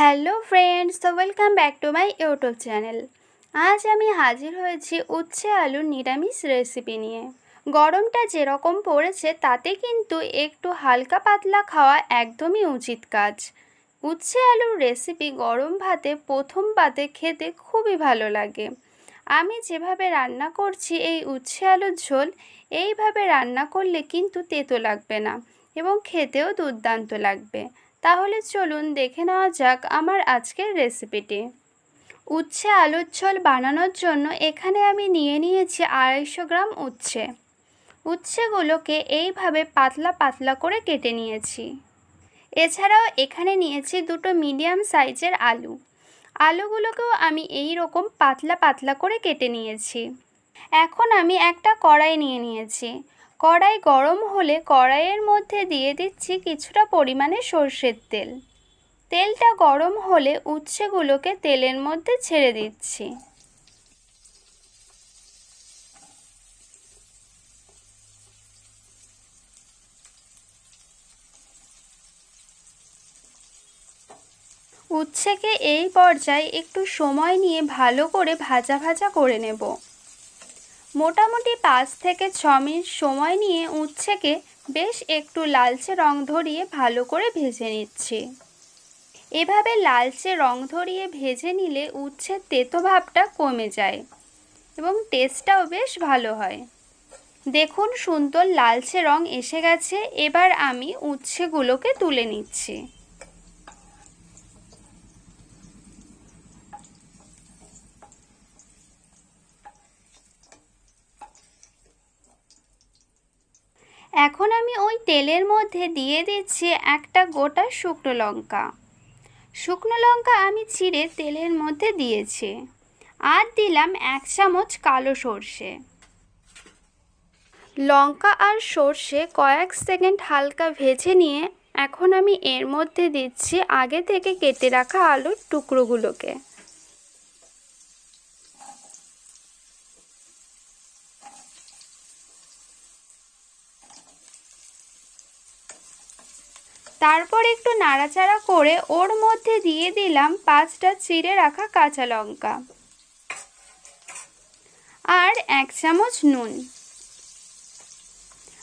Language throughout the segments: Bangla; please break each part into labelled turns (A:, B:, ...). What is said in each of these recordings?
A: হ্যালো ফ্রেন্ডস, তো welcome back to my YouTube channel. আজ আমি হাজির হয়েছি উচ্ছে আলুর নিরামিষ রেসিপি নিয়ে। গরমটা যেরকম পড়েছে, তাতে কিন্তু একটু হালকা পাতলা খাওয়া একদমই উচিত কাজ। উচ্ছে আলুর রেসিপি গরম ভাতে, প্রথম পাতে খেতে খুবই ভালো লাগে। আমি যেভাবে রান্না করছি এই উচ্ছে আলুর ঝোল, এইভাবে রান্না করলে কিন্তু তেতো লাগবে না এবং খেতেও দুর্দান্ত লাগবে। তাহলে চলুন দেখে নেওয়া যাক আমার আজকের রেসিপিটি উচ্ছে আলুর ঝোল বানানোর জন্য এখানে আমি নিয়ে নিয়েছি আড়াইশো গ্রাম উচ্ছে। উচ্ছেগুলোকে এইভাবে পাতলা পাতলা করে কেটে নিয়েছি। এছাড়াও এখানে নিয়েছি দুটো মিডিয়াম সাইজের আলু। আলুগুলোকেও আমি এই রকম পাতলা পাতলা করে কেটে নিয়েছি। এখন আমি একটা কড়াই নিয়ে নিয়েছি। কড়াই গরম হলে কড়াইয়ের মধ্যে দিয়ে দিচ্ছি কিছুটা পরিমাণে সর্ষের তেল। তেলটা গরম হলে উচ্ছেগুলোকে তেলের মধ্যে ছেড়ে দিচ্ছি। উচ্ছেকে এই পর্যায়ে একটু সময় নিয়ে ভালো করে ভাজা ভাজা করে নেব। মোটামুটি পাঁচ থেকে ছ মিনিট সময় নিয়ে উচ্ছেকে বেশ একটু লালচে রং ধরিয়ে ভালো করে ভেজে নিচ্ছি। এভাবে লালচে রং ধরিয়ে ভেজে নিলে উচ্ছের তেতো ভাবটা কমে যায় এবং টেস্টটাও বেশ ভালো হয়। দেখুন সুন্দর লালচে রং এসে গেছে, এবার আমি উচ্ছেগুলোকে তুলে নিচ্ছি। এখন আমি ওই তেলের মধ্যে দিয়ে দিচ্ছি একটা গোটা শুকনো লঙ্কা। শুকনো লঙ্কা আমি চিড়ে তেলের মধ্যে দিয়েছি। আর দিলাম এক চামচ কালো সর্ষে। লঙ্কা আর সর্ষে কয়েক সেকেন্ড হালকা ভেজে নিয়ে এখন আমি এর মধ্যে দিচ্ছি আগে থেকে কেটে রাখা আলুর টুকরোগুলোকে। তারপর একটু নাড়াচাড়া করে ওর মধ্যে দিয়ে দিলাম পাঁচটা চিড়ে রাখা কাঁচা লঙ্কা। আর এক চামচ নুন।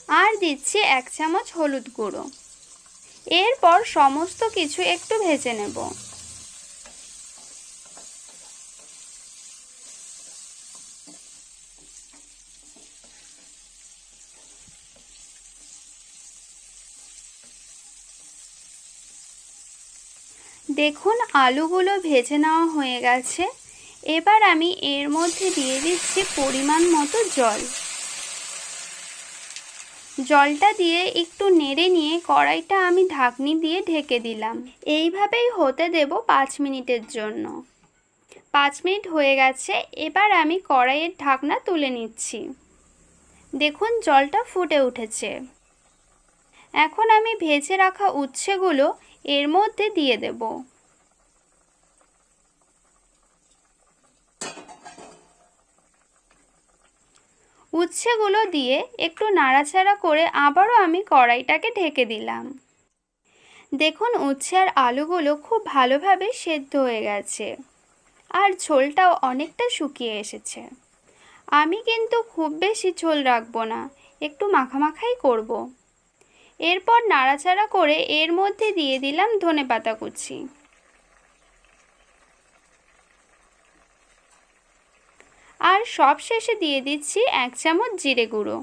A: আর দিচ্ছি এক চামচ হলুদ গুঁড়ো। এরপর সমস্ত কিছু একটু ভেজে নেব। দেখুন, আলুগুলো ভেজে নেওয়া হয়ে গেছে। এবার আমি এর মধ্যে দিয়ে দিচ্ছি পরিমাণ মতো জল। জলটা দিয়ে একটু নেড়ে নিয়ে কড়াইটা আমি ঢাকনি দিয়ে ঢেকে দিলাম। এইভাবেই হতে দেব পাঁচ মিনিটের জন্য। পাঁচ মিনিট হয়ে গেছে, এবার আমি কড়াইয়ের ঢাকনা তুলে নিচ্ছি। দেখুন, জলটা ফুটে উঠেছে। এখন আমি ভেজে রাখা উচ্ছেগুলো এর মধ্যে দিয়ে দেব। উচ্ছেগুলো দিয়ে একটু নাড়াচাড়া করে আবারও আমি কড়াইটাকে ঢেকে দিলাম। দেখুন, উচ্ছে আর আলুগুলো খুব ভালোভাবে সেদ্ধ হয়ে গেছে আর ঝোলটাও অনেকটা শুকিয়ে এসেছে। আমি কিন্তু খুব বেশি ঝোল রাখব না, একটু মাখামাখাই করব। এরপর নাড়াচাড়া করে এর মধ্যে দিয়ে দিলাম ধনে পাতা কুচি। আর সব শেষে দিয়ে দিচ্ছি এক চামচ জিরে গুঁড়ো।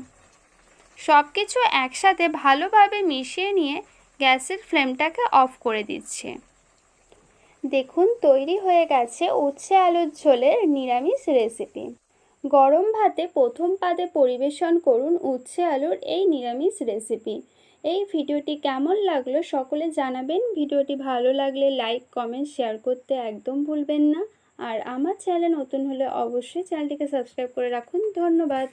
A: সব কিছু একসাথে ভালোভাবে মিশিয়ে নিয়ে গ্যাসের ফ্লেমটাকে অফ করে দিচ্ছে। দেখুন, তৈরি হয়ে গেছে উচ্ছে আলুর ঝোলের নিরামিষ রেসিপি। গরম ভাতে প্রথম পাতে পরিবেশন করুন উচ্ছে আলুর এই নিরামিষ রেসিপি। এই ভিডিওটি কেমন লাগল সকলে জানাবেন। ভিডিওটি ভালো লাগলে লাইক, কমেন্ট, শেয়ার করতে একদম ভুলবেন না। আর আমার চ্যানেল নতুন হলে অবশ্যই চ্যানেলটিকে সাবস্ক্রাইব করে রাখুন। ধন্যবাদ।